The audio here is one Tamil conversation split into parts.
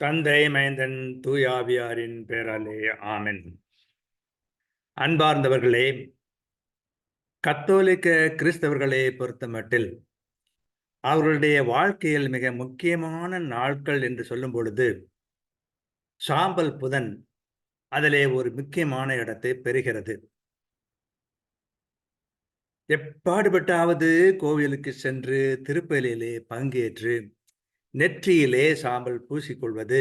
தந்தை மைந்தன் தூயாவியாரின் பேராலே ஆமென். அன்பார்ந்தவர்களே கத்தோலிக்க கிறிஸ்தவர்களை பொறுத்தமட்டில் அவர்களுடைய வாழ்க்கையில் மிக முக்கியமான நாட்கள் என்று சொல்லும் பொழுது சாம்பல் புதன் அதிலே ஒரு முக்கியமான இடத்தை பெறுகிறது. எப்பாடுபட்டாவது கோவிலுக்கு சென்று திருப்பலியிலே பங்கேற்று நெற்றியிலே சாம்பல் பூசிக்கொள்வது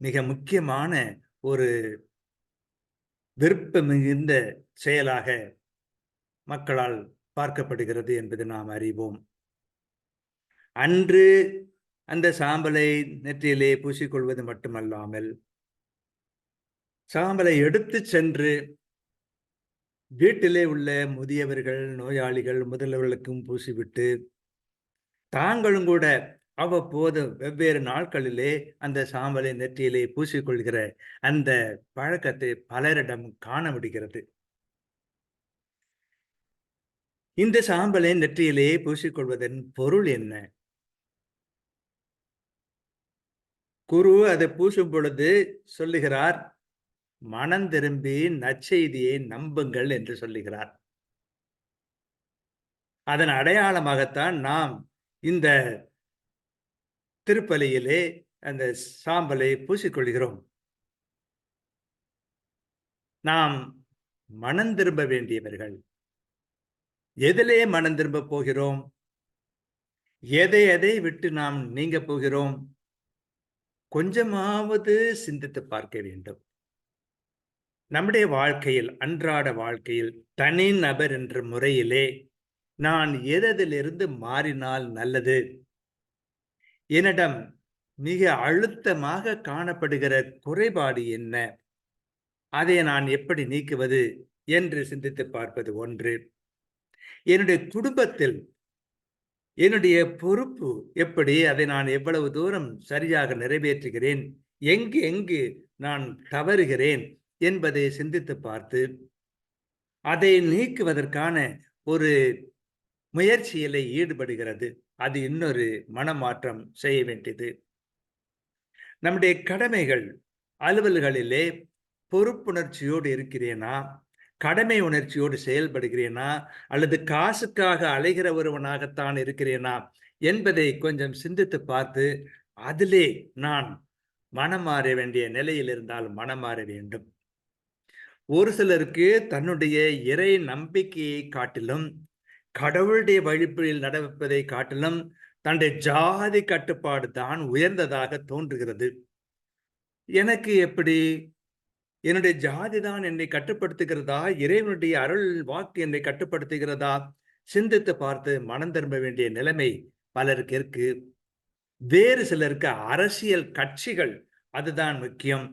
மிக முக்கியமான ஒரு விருப்பம் மிகுந்த செயலாக மக்களால் பார்க்கப்படுகிறது என்பது நாம் அறிவோம். அன்று அந்த சாம்பலை நெற்றியிலே பூசிக்கொள்வது மட்டுமல்லாமல் சாம்பலை எடுத்து சென்று வீட்டிலே உள்ள முதியவர்கள் நோயாளிகள் முதல்வர்களுக்கும் பூசிவிட்டு தாங்களும் கூட அவ்வப்போது வெவ்வேறு நாட்களிலே அந்த சாம்பலை நெற்றியிலே பூசிக்கொள்கிற அந்த பழக்கத்தை பலரிடம் காண முடிகிறது. இந்த சாம்பலை நெற்றியிலே பூசிக்கொள்வதன் பொருள் என்ன? குரு அதை பூசும் பொழுது சொல்லுகிறார் மனம் திரும்பி நற்செய்தியை நம்புங்கள் என்று சொல்லுகிறார். அதன் அடையாளமாகத்தான் நாம் இந்த திருப்பலியிலே அந்த சாம்பலை பூசிக்கொள்கிறோம். நாம் மனம் திரும்ப வேண்டியவர்கள். எதிலே மனம் திரும்ப போகிறோம். எதை எதை விட்டு நாம் நீங்க போகிறோம். கொஞ்சமாவது சிந்தித்து பார்க்க வேண்டும். நம்முடைய வாழ்க்கையில் அன்றாட வாழ்க்கையில் தனி நபர் என்ற முறையிலே நான் எதிலிருந்து மாறினால் நல்லது? என்னிடம் மிக அழுத்தமாக காணப்படுகிற குறைபாடு என்ன? அதை நான் எப்படி நீக்குவது என்று சிந்தித்து பார்ப்பது ஒன்று. என்னுடைய குடும்பத்தில் என்னுடைய பொறுப்பு எப்படி? அதை நான் எவ்வளவு தூரம் சரியாக நிறைவேற்றுகிறேன்? எங்கு எங்கு நான் தவறுகிறேன் என்பதை சிந்தித்து பார்த்து அதை நீக்குவதற்கான ஒரு முயற்சியில ஈடுபடுகிறது. அது இன்னொரு மனமாற்றம் செய்ய வேண்டியது. நம்முடைய கடமைகள் அலுவல்களிலே பொறுப்புணர்ச்சியோடு இருக்கிறேனா? கடமை உணர்ச்சியோடு செயல்படுகிறேனா? அல்லது காசுக்காக அலைகிற ஒருவனாகத்தான் இருக்கிறேனா? என்பதை கொஞ்சம் சிந்தித்து பார்த்து அதிலே நான் மனம் மாற வேண்டிய நிலையில் இருந்தால் மனம் மாற வேண்டும். ஒரு சிலருக்கு தன்னுடைய இறை நம்பிக்கையை காட்டிலும் கடவுளுடைய வழிப்பில் நடப்பதை காட்டிலும் தன்னுடைய ஜாதி கட்டுப்பாடு தான் உயர்ந்ததாக தோன்றுகிறது. எனக்கு எப்படி? என்னுடைய ஜாதி தான் என்னை கட்டுப்படுத்துகிறதா? இறைவனுடைய அருள் வாக்கு என்னை கட்டுப்படுத்துகிறதா? சிந்தித்து பார்த்து மனம் திரும்ப வேண்டிய நிலைமை பலருக்கு இருக்கு. வேறு சிலருக்கு அரசியல் கட்சிகள் அதுதான் முக்கியம்.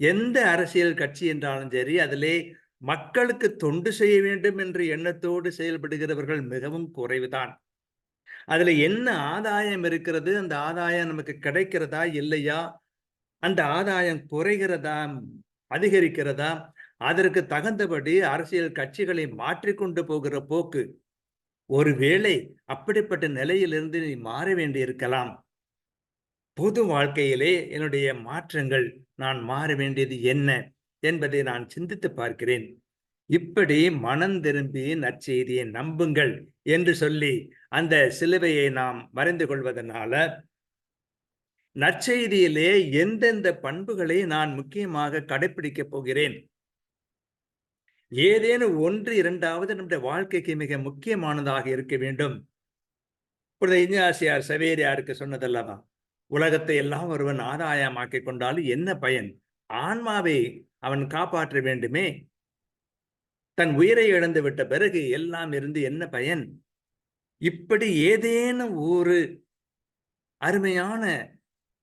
எந்த அரசியல் கட்சி என்றாலும் சரி அதிலே மக்களுக்கு தொண்டு செய்ய வேண்டும் என்ற எண்ணத்தோடு செயல்படுகிறவர்கள் மிகவும் குறைவுதான். அதுல என்ன ஆதாயம் இருக்கிறது? அந்த ஆதாயம் நமக்கு கிடைக்கிறதா இல்லையா? அந்த ஆதாயம் குறைகிறதா? அதிகரிக்கிறதா? அதற்கு தகுந்தபடி அரசியல் கட்சிகளை மாற்றிக்கொண்டு போகிற போக்கு ஒருவேளை அப்படிப்பட்ட நிலையிலிருந்து நீ மாற வேண்டியிருக்கலாம். பொது வாழ்க்கையிலே என்னுடைய மாற்றங்கள் நான் மாற வேண்டியது என்ன? என்பதை நான் சிந்தித்து பார்க்கிறேன். இப்படி மனம் திரும்பி நற்செய்தியை நம்புங்கள் என்று சொல்லி அந்த சிலுவையை நாம் மறைந்து கொள்வதனால நற்செய்தியிலே எந்தெந்த பண்புகளை நான் முக்கியமாக கடைபிடிக்கப் போகிறேன்? ஏதேனும் ஒன்று இரண்டாவது நம்முடைய வாழ்க்கைக்கு மிக முக்கியமானதாக இருக்க வேண்டும். இப்பொழுது இஞ்ஞாசியார் சவேரியாருக்கு சொன்னதல்லவா? உலகத்தை எல்லாம் ஒருவன் ஆதாயமாக்கி கொண்டாலும் என்ன பயன்? ஆன்மாவை அவன் காப்பாற்ற வேண்டுமே? தன் உயிரை இழந்து விட்ட பிறகு எல்லாம் இருந்து என்ன பயன்? இப்படி ஏதேனும் ஒரு அருமையான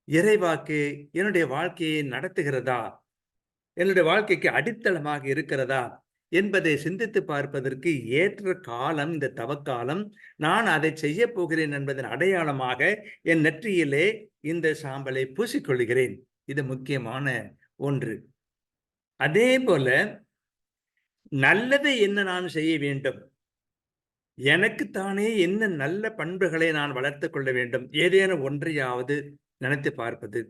இறைவாக்கு என்னுடைய வாழ்க்கையை நடத்துகிறதா? என்னுடைய வாழ்க்கைக்கு அடித்தளமாக இருக்கிறதா? என்பதை சிந்தித்து பார்ப்பதற்கு ஏற்ற காலம் இந்த தவக்காலம் நான் அதை செய்ய போகிறேன் என்பதன் அடையாளமாக என் நெற்றியிலே இந்த சாம்பலை பூசிக்கொள்கிறேன் இது முக்கியமான ஒன்று. அதே போல நல்லதை என்ன நான் செய்ய வேண்டும்? எனக்குத்தானே என்ன நல்ல பண்புகளை நான் வளர்த்து கொள்ள வேண்டும்? ஏதேனும் ஒன்றையாவது நினைத்து பார்ப்பது.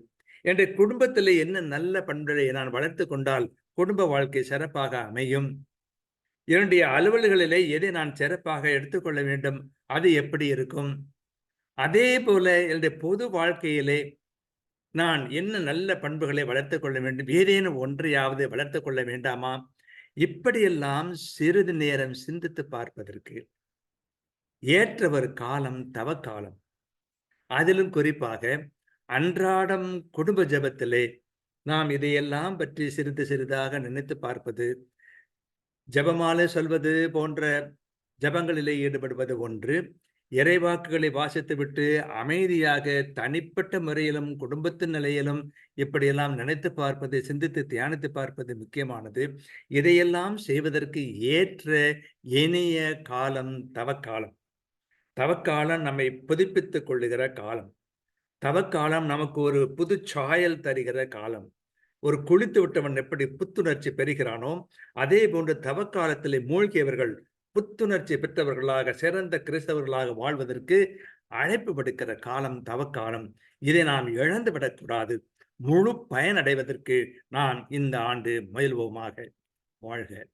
என்னுடைய குடும்பத்தில் என்ன நல்ல பண்புகளை நான் வளர்த்து கொண்டால் குடும்ப வாழ்க்கை சிறப்பாக அமையும்? என்னுடைய அலுவல்களிலே எதை நான் சிறப்பாக எடுத்துக்கொள்ள வேண்டும்? அது எப்படி இருக்கும்? அதே போல என்னுடைய பொது வாழ்க்கையிலே நான் என்ன நல்ல பண்புகளை வளர்த்து கொள்ள வேண்டும்? ஏதேனும் ஒன்றையாவது வளர்த்து கொள்ள வேண்டாமா? இப்படியெல்லாம் சிறிது நேரம் சிந்தித்து பார்ப்பதற்கு ஏற்ற ஒரு காலம். தவக்காலம் அதிலும் குறிப்பாக அன்றாடம் குடும்ப ஜெபத்திலே நாம் இதையெல்லாம் பற்றி சிறிது சிறிதாக நினைத்து பார்ப்பது ஜபமாலை சொல்வது போன்ற ஜெபங்களிலே ஈடுபடுவது ஒன்று. இறைவாக்குகளை வாசித்துவிட்டு அமைதியாக தனிப்பட்ட முறையிலும் குடும்பத்தின் நிலையிலும் இப்படியெல்லாம் நினைத்து பார்ப்பது சிந்தித்து தியானித்து பார்ப்பது முக்கியமானது. இதையெல்லாம் செய்வதற்கு ஏற்ற இனிய காலம் தவக்காலம். தவக்காலம் நம்மை புதுப்பித்துக் கொள்ளுகிற காலம். தவக்காலம் நமக்கு ஒரு புது சாயல் தருகிற காலம். ஒரு குளித்து விட்டவன் எப்படி புத்துணர்ச்சி பெறுகிறானோ அதே போன்று தவக்காலத்திலே மூழ்கியவர்கள் புத்துணர்ச்சி பெற்றவர்களாக சிறந்த கிறிஸ்தவர்களாக வாழ்வதற்கு அழைப்பு விடுக்கிற காலம் தவக்காலம். இதை நாம் இழந்து விடக்கூடாது. முழு பயனடைவதற்கு நான் இந்த ஆண்டு முயல்வோமாக. வாழ்க.